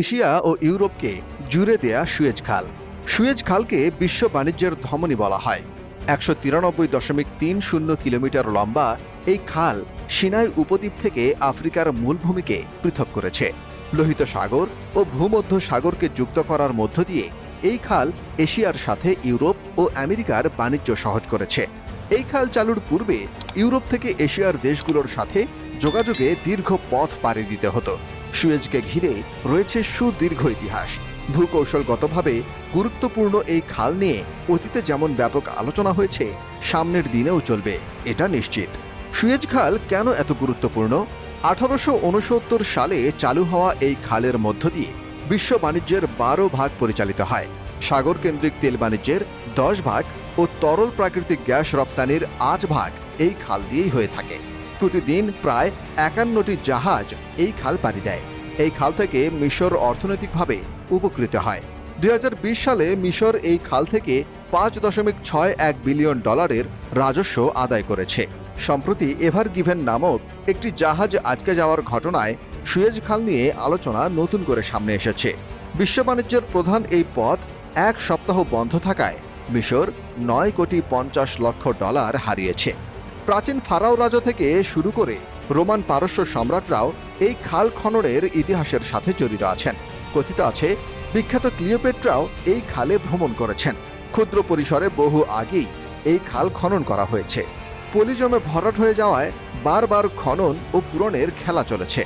Asia ও ইউরোপকে জুড়ে দেয়া Suez খাল। সুয়েজ খালকে বিশ্ব বাণিজ্যের ধমনী বলা হয়। একশো তিরানব্বই দশমিক তিন শূন্য কিলোমিটার লম্বা এই খাল সিনাই উপদ্বীপ থেকে আফ্রিকার মূলভূমিকে পৃথক করেছে। লোহিত সাগর ও ভূমধ্য সাগরকে যুক্ত করার মধ্য দিয়ে এই খাল এশিয়ার সাথে ইউরোপ ও আমেরিকার বাণিজ্য সহজ করেছে। এই খাল চালুর পূর্বে ইউরোপ থেকে এশিয়ার দেশগুলোর সাথে যোগাযোগে দীর্ঘ পথ পাড়ি দিতে হতো। সুয়েজকে ঘিরে রয়েছে সুদীর্ঘ ইতিহাস। ভূকৌশলগতভাবে গুরুত্বপূর্ণ এই খাল নিয়ে অতীতে যেমন ব্যাপক আলোচনা হয়েছে, সামনের দিনেও চলবে, এটা নিশ্চিত। সুয়েজ খাল কেন এত গুরুত্বপূর্ণ? আঠারোশো উনসত্তর সালে চালু হওয়া এই খালের মধ্য দিয়ে বিশ্ব বাণিজ্যের বারো ভাগ পরিচালিত হয়। সাগর কেন্দ্রিক তেল বাণিজ্যের দশ ভাগ ও তরল প্রাকৃতিক গ্যাস রপ্তানির আট ভাগ এই খাল দিয়েই হয়ে থাকে। প্রতিদিন প্রায় একান্নটি জাহাজ এই খাল পাড়ি দেয়। এই খাল থেকে মিশর অর্থনৈতিকভাবে উপকৃত হয়। দুই হাজার বিশ সালে মিশর এই খাল থেকে পাঁচ দশমিক ছয় এক বিলিয়ন ডলারের রাজস্ব আদায় করেছে। সম্প্রতি এভার গিভেন নামক একটি জাহাজ আটকে যাওয়ার ঘটনায় সুয়েজ খাল নিয়ে আলোচনা নতুন করে সামনে এসেছে। বিশ্ব বাণিজ্যের প্রধান এই পথ এক সপ্তাহ বন্ধ থাকায় মিশর নয় কোটি পঞ্চাশ লক্ষ ডলার হারিয়েছে। প্রাচীন ফারাও রাজা থেকে শুরু করে রোমান পারস্য সম্রাটরাও এই খাল খননের ইতিহাসের সাথে জড়িত আছেন। কথিত আছে, বিখ্যাত ক্লিওপেট্রাও এই খালে ভ্রমণ করেছেন। ক্ষুদ্র পরিসরে বহু আগেই এই খাল খনন করা হয়েছে। পলিজমে ভরাট হয়ে যাওয়ায় বারবার খনন ও পূরণের খেলা চলেছে।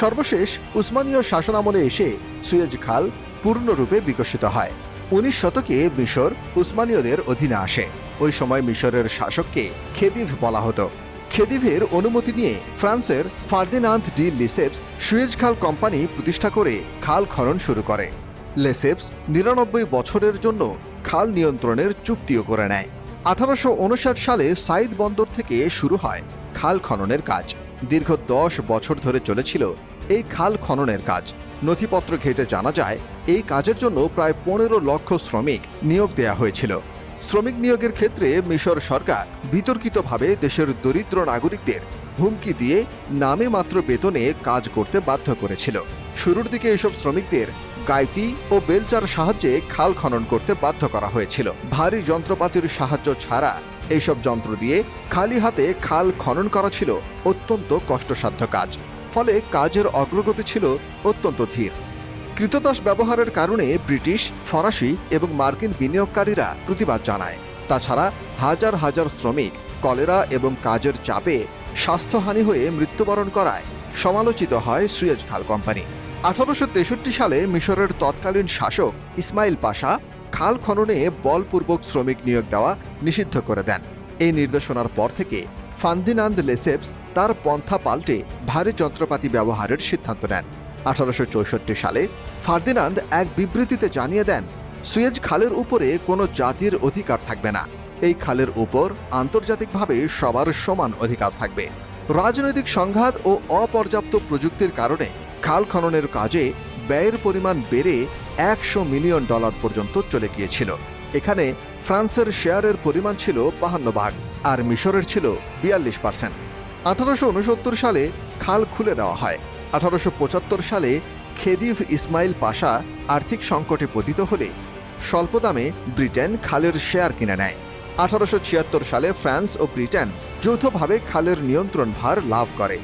সর্বশেষ উসমানীয় শাসনামলে এসে সুয়েজ খাল পূর্ণরূপে বিকশিত হয়। উনিশ শতকে মিশর উসমানীয়দের অধীনে আসে। ওই সময় মিশরের শাসককে খেদিভ বলা হতো। খেদিভের অনুমতি নিয়ে ফ্রান্সের ফার্দিনান্দ ডি লিসেপস সুয়েজ খাল কোম্পানি প্রতিষ্ঠা করে খাল খনন শুরু করে। লেসেপস নিরানব্বই বছরের জন্য খাল নিয়ন্ত্রণের চুক্তিও করে নেয়। আঠারোশো উনষাট সালে সাইদ বন্দর থেকে শুরু হয় খাল খননের কাজ। দীর্ঘ দশ বছর ধরে চলেছিল এই খাল খননের কাজ। নথিপত্র ঘেটে জানা যায়, এই কাজের জন্য প্রায় পনেরো লক্ষ শ্রমিক নিয়োগ দেয়া হয়েছিল। শ্রমিক নিয়োগের ক্ষেত্রে মিশর সরকার বিতর্কিতভাবে দেশের দরিদ্র নাগরিকদের হুমকি দিয়ে নামে মাত্র বেতনে কাজ করতে বাধ্য করেছিল। শুরুর দিকে এসব শ্রমিকদের গাইতি ও বেলচার সাহায্যে খাল খনন করতে বাধ্য করা হয়েছিল। ভারী যন্ত্রপাতির সাহায্য ছাড়া এইসব যন্ত্র দিয়ে খালি হাতে খাল খনন করা ছিল অত্যন্ত কষ্টসাধ্য কাজ। ফলে কাজের অগ্রগতি ছিল অত্যন্ত ধীর। কৃতদাস ব্যবহারের কারণে ব্রিটিশ, ফরাসি এবং মার্কিন বিনিয়োগকারীরা প্রতিবাদ জানায়। তাছাড়া হাজার হাজার শ্রমিক কলেরা এবং কাজের চাপে স্বাস্থ্যহানি হয়ে মৃত্যুবরণ করায় সমালোচিত হয় সুয়েজ খাল কোম্পানি। আঠারোশো তেষট্টি সালে মিশরের তৎকালীন শাসক ইসমাইল পাশা খাল খননে বলপূর্বক শ্রমিক নিয়োগ দেওয়া নিষিদ্ধ করে দেন। এই নির্দেশনার পর থেকে ফান্দিনান্দ লেসেপস তার পন্থা পাল্টে ভারী যন্ত্রপাতি ব্যবহারের সিদ্ধান্ত নেন। আঠারোশো চৌষট্টি সালে ফার্দিনান্দ এক বিবৃতিতে জানিয়ে দেন, সুয়েজ খালের উপরে কোনো জাতির অধিকার থাকবে না। এই খালের উপর আন্তর্জাতিকভাবে সবার সমান অধিকার থাকবে। রাজনৈতিক সংঘাত ও অপর্যাপ্ত প্রযুক্তির কারণে খাল খননের কাজে ব্যয়ের পরিমাণ বেড়ে একশো মিলিয়ন ডলার পর্যন্ত চলে গিয়েছিল। এখানে ফ্রান্সের শেয়ারের পরিমাণ ছিল বাহান্ন ভাগ, আর মিশরের ছিল বিয়াল্লিশ পার্সেন্ট। আঠারোশো উনসত্তর সালে খাল খুলে দেওয়া হয়। আঠারোশো পঁচাত্তর সালে খেদিভ ইসমাইল পাশা আর্থিক সংকটে পতিত হলে স্বল্প দামে ব্রিটেন খালের শেয়ার কিনে নেয়। আঠারোশো ছিয়াত্তর সালে ফ্রান্স ও ব্রিটেন যৌথভাবে খালের নিয়ন্ত্রণ ভার লাভ করে।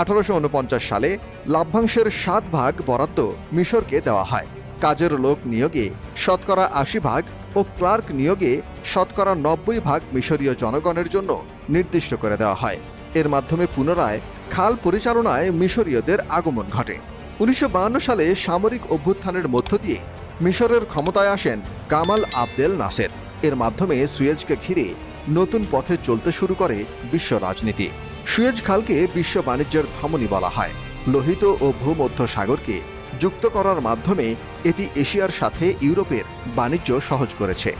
আঠারোশো উনপঞ্চাশ সালে লাভ্যাংশের সাত ভাগ বরাদ্দ মিশরকে দেওয়া হয়। কাজের লোক নিয়োগে শতকরা আশি ভাগ ও ক্লার্ক নিয়োগে শতকরা নব্বই ভাগ মিশরীয় জনগণের জন্য নির্দিষ্ট করে দেওয়া হয়। এর মাধ্যমে পুনরায় খাল পরিচালনায় মিশরীয়দের আগমন ঘটে। উনিশশো সালে সামরিক অভ্যুত্থানের মধ্য দিয়ে মিশরের ক্ষমতায় আসেন কামাল আবদেল নাসের। এর মাধ্যমে সুয়েজকে ঘিরে নতুন পথে চলতে শুরু করে বিশ্ব রাজনীতি। সুয়েজ খালকে বিশ্ব বাণিজ্যের ধমনী বলা হয়। লোহিত ও ভূমধ্য সাগরকে যুক্ত করার মাধ্যমে এটি এশিয়ার সাথে ইউরোপের বাণিজ্য সহজ করেছে।